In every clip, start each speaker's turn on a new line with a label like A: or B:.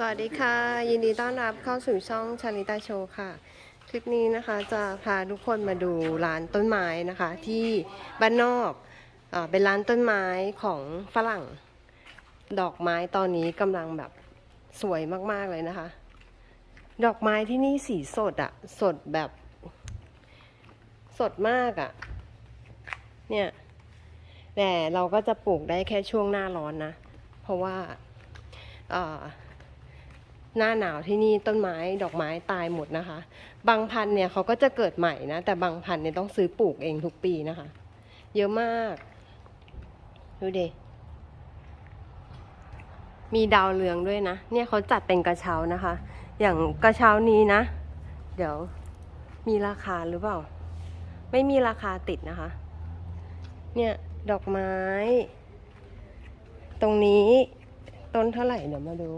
A: สวัสดีค่ะ ยินดีต้อนรับเข้าสู่ช่องชานิตาโชว์ค่ะ คลิปนี้นะคะจะพาทุกคนมาดูร้านต้นไม้นะคะ ที่บ้านนอกอเป็นร้านต้นไม้ของฝรั่ง ดอกไม้ตอนนี้กำลังแบบสวยมากๆเลยนะคะ ดอกไม้ที่นี่สีสดอะสดแบบสดมากอะเนี่ยแต่เราก็จะปลูกได้แค่ช่วงหน้าร้อนนะ เพราะว่าอ่อ หน้าหนาวที่นี่ต้นไม้ดอกไม้ตายหมดนะคะ บางพันธุ์เนี่ยเขาก็จะเกิดใหม่นะ แต่บางพันธุ์เนี่ยต้องซื้อปลูกเองทุกปีนะคะ เยอะมากดูเดมีดาวเรืองด้วยนะ เนี่ยเขาจัดเป็นกระเช้านะคะ อย่างกระเช้านี้นะ เดี๋ยวมีราคาหรือเปล่า ไม่มีราคาติดนะคะ เนี่ยดอกไม้ ตรงนี้ต้นเท่าไหร่เดี๋ยวมาดู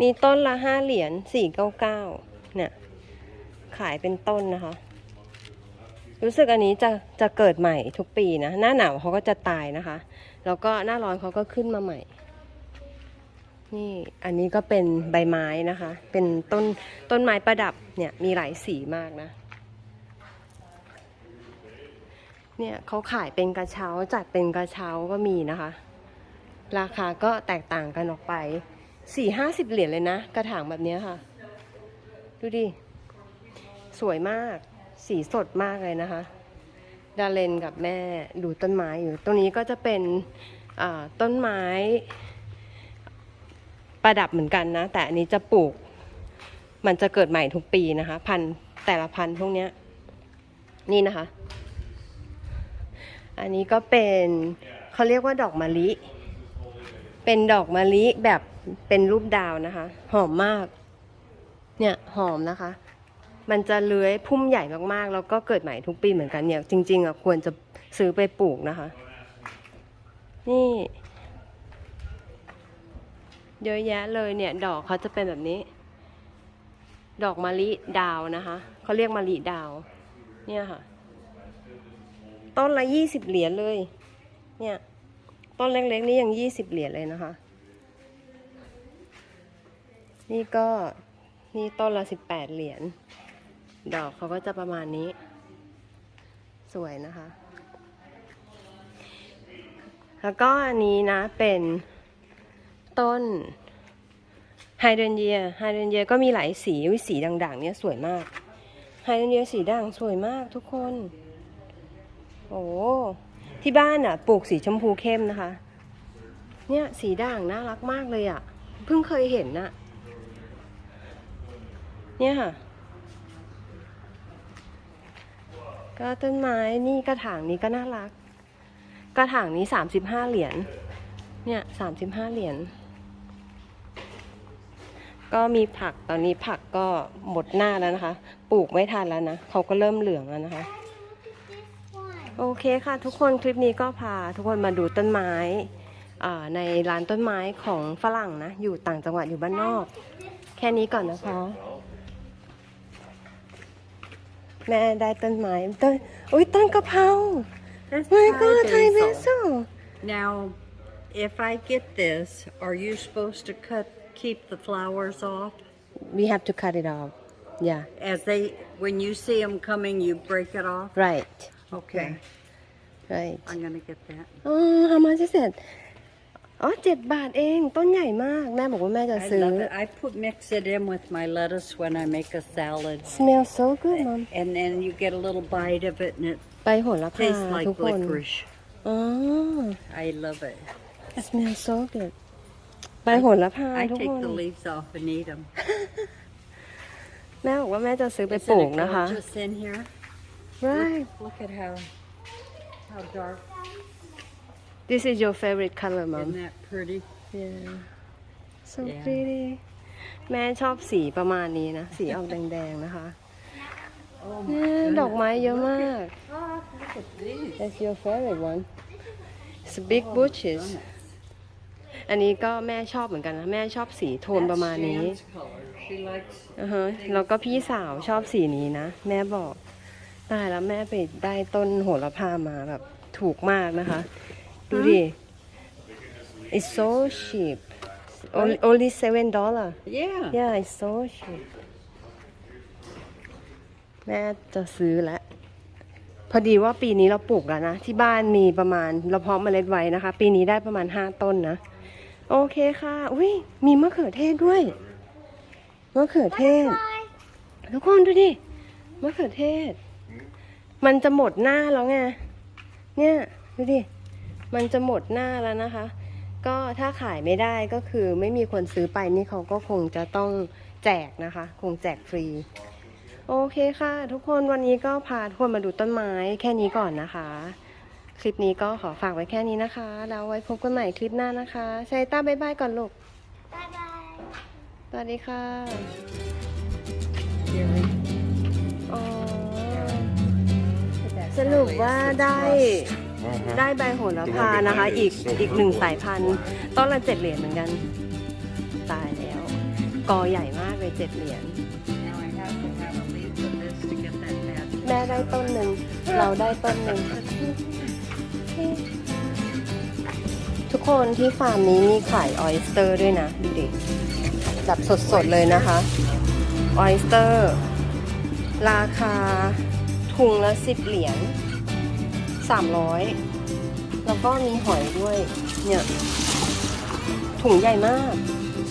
A: นี่ต้นละห้าเหรียญสี่เก้าเก้าเนี่ย ขายเป็นต้นนะคะ รู้สึกอันนี้จะจะเกิดใหม่ทุกปีนะ หน้าหนาวเขาก็จะตายนะคะ แล้วก็หน้าร้อนเขาก็ขึ้นมาใหม่ นี่อันนี้ก็เป็นใบไม้นะคะ เป็นต้นต้นไม้ประดับเนี่ยมีหลายสีมากนะเนี่ยเขาขายเป็นกระเช้าจัดเป็นกระเช้าก็มีนะคะ ราคาก็แตกต่างกันออกไป สี่ห้าสิบเหรียญเลยนะ กระถางแบบนี้ค่ะ ดูดิ สวยมาก สีสดมากเลยนะคะ ดาเลนกับแม่ดูต้นไม้อยู่ ตรงนี้ก็จะเป็นต้นไม้ประดับเหมือนกันนะ แต่อันนี้จะปลูก มันจะเกิดใหม่ทุกปีนะคะ พันแต่ละพันธุ์พวกนี้นี่นะคะ อันนี้ก็เป็นเขาเรียกว่าดอกมะลิ เป็นดอกมะลิแบบเป็นรูปดาวนะคะ หอมมาก เนี่ยหอมนะคะ มันจะเลื้อยพุ่มใหญ่มากๆ แล้วก็เกิดใหม่ทุกปีเหมือนกันเนี่ย จริง ๆอะควรจะซื้อไปปลูกนะคะ นี่ เยอะแยะเลยเนี่ย ดอกเขาจะเป็นแบบนี้ ดอกมะลิดาวนะคะเขาเรียกมะลิดาว เนี่ยค่ะ ต้นละยี่สิบเหรียญเลย เนี่ย ต้นเล็กๆนี่ยังยี่สิบเหรียญเลยนะคะ นี่ก็นี่ต้นละสิบแปดเหรียญ ดอกเขาก็จะประมาณนี้ สวยนะคะ แล้วก็อันนี้นะเป็นต้นไฮเดรนเยีย ไฮเดรนเยียก็มีหลายสีวิสีด่างๆ เนี่ยสวยมาก ไฮเดรนเยียสีด่างสวยมากทุกคน โอ้ ที่บ้านอะปลูกสีชมพูเข้มนะคะ เนี่ยสีด่างน่ารักมากเลยอะ เพิ่งเคยเห็นน่ะ เนี่ยค่ะ ก็ต้นไม้นี่กระถางนี้ก็น่ารัก กระถางนี้สามสิบห้าเหรียญ เนี่ยสามสิบห้าเหรียญ ก็มีผักตอนนี้ผักก็หมดหน้าแล้วนะคะ ปลูกไม่ทันแล้วนะเขาก็เริ่มเหลืองแล้วนะคะ โอเคค่ะทุกคนคลิปนี้ก็พาทุกคนมาดูต้นไม้อ่าในร้านต้นไม้ของฝรั่งนะ อยู่ต่างจังหวัดอยู่บ้านนอก แค่นี้ก่อนนะคะ แม่ได้ต้นไม้ต้นอุ้ยต้นกะเพรา
B: That's
A: ไม่ก็
B: Thai
A: ไทยเบ
B: basil.
A: โซ
B: Now, if I get this, are you supposed to cut, keep the flowers off?
A: we have to cut it off yeah
B: As they, when you see them coming, you break it off?
A: right
B: Okay,
A: right
B: I'm gonna get that.
A: อ๋อ how much is it อ๋อเจ็ดบาทเอง ต้นใหญ่มาก แม่บอกว่าแม่จะ
B: I
A: ซื้อ
B: love it. I put, mix it in with my lettuce when I make a salad.
A: smell so good mom
B: And then you get a little bite of it and it
A: ไปโหระพา
B: tastes
A: ทุ
B: like
A: กคน
B: licorice.
A: อ๋อ
B: I love it.
A: smell so good ใบโหระพา
B: I
A: ทุก
B: take
A: คน
B: the leaves off and eat them.
A: แม่บอกว่าแม่จะซื้อไป
B: Isn't
A: ปลูก
B: it
A: นะคะ
B: gorgeous in here?
A: Right
B: Look at how, how dark.
A: this is your favorite color mom
B: Isn't that pretty?
A: yeah so
B: Yeah.
A: pretty แม่ชอบสีประมาณนี้นะ สีออกแดงๆนะคะ
B: Oh
A: เนี่ยดอกไม้เยอะมาก
B: Oh, look at these.
A: That's your favorite one It's big bushes อันนี้ก็แม่ชอบเหมือนกันนะ แม่ชอบสีโทนประมาณนี้
B: Jan's color. She likes
A: อือฮะแล้วก็พี่สาวชอบสีนี้นะ แม่บอก ตายแล้วแม่ไปได้ต้นโหระพามาแบบถูกมากนะคะ ดูดิ it's so cheap only only seven dollar
B: Yeah.
A: yeah it's so cheap แม่จะซื้อแล้ว พอดีว่าปีนี้เราปลูกแล้วนะ ที่บ้านมีประมาณเราเพาะเมล็ดไว้นะคะ ปีนี้ได้ประมาณห้าต้นนะ โอเคค่ะ อุ้ยมีมะเขือเทศด้วยมะเขือเทศทุกคนดูดิมะเขือเทศ มันจะหมดหน้าแล้วไง เนี่ยดูดิ มันจะหมดหน้าแล้วนะคะ ก็ถ้าขายไม่ได้ก็คือไม่มีคนซื้อไปนี่เขาก็คงจะต้องแจกนะคะ คงแจกฟรี โอเคค่ะ ทุกคนวันนี้ก็พาทุกคนมาดูต้นไม้แค่นี้ก่อนนะคะ คลิปนี้ก็ขอฝากไว้แค่นี้นะคะ แล้วไว้พบกันใหม่คลิปหน้านะคะใช้ต้าบายบายก่อนลูก
C: บายบาย
A: สวัสดีค่ะ รุปว่าได้ได้ใบโหระพานะคะ อีกอีกหนึ่งสายพันธุ์ต้นละเจ็ดเหรียญเหมือนกัน ตายแล้ว กอใหญ่มากเลยเจ็ดเหรียญแม่ได้ต้นหนึ่งเราได้ต้นหนึ่งทุกคนที่ฟาร์มนี้มีขายออยสเตอร์ด้วยนะดูดิแบบสดๆเลยนะคะออยสเตอร์ ราคา ถุงละสิบเหรียญสามร้อยแล้วก็มีหอยด้วย เนี่ย ถุงใหญ่มาก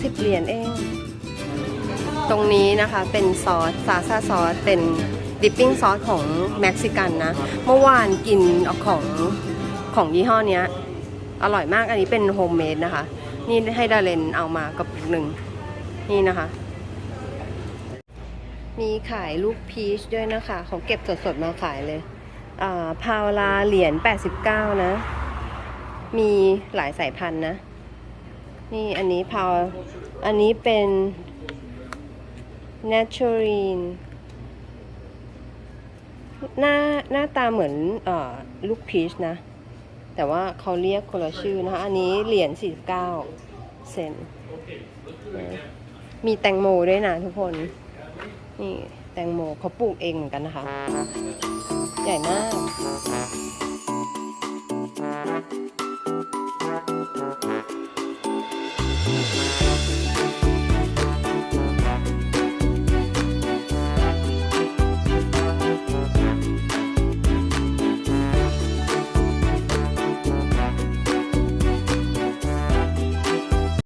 A: สิบเหรียญเอง ตรงนี้นะคะเป็นซอสซาซาซอสเป็นดิปปิ้งซอสของเม็กซิกันนะ เมื่อวานกินของของยี่ห้อนี้อร่อยมากอันนี้เป็นโฮมเมดนะคะ นี่ให้ดาเลนเอามากระปุกหนึ่งนี่นะคะ มีขายลูกพีชด้วยนะคะเขาเก็บสดๆมาขายเลยพาวลาเหรียญ 89 นะ มีหลายสายพันธุ์นะ นี่อันนี้พาว อันนี้เป็น naturine หน้าหน้าตาเหมือนอลูกพีชนะ แต่ว่าเขาเรียกคนละชื่อนะคะ อันนี้เหรียญ 49 เซน มีแตงโมด้วยนะทุกคน นี่แตงโมเขาปลูกเองเหมือนกันนะคะ ใหญ่มาก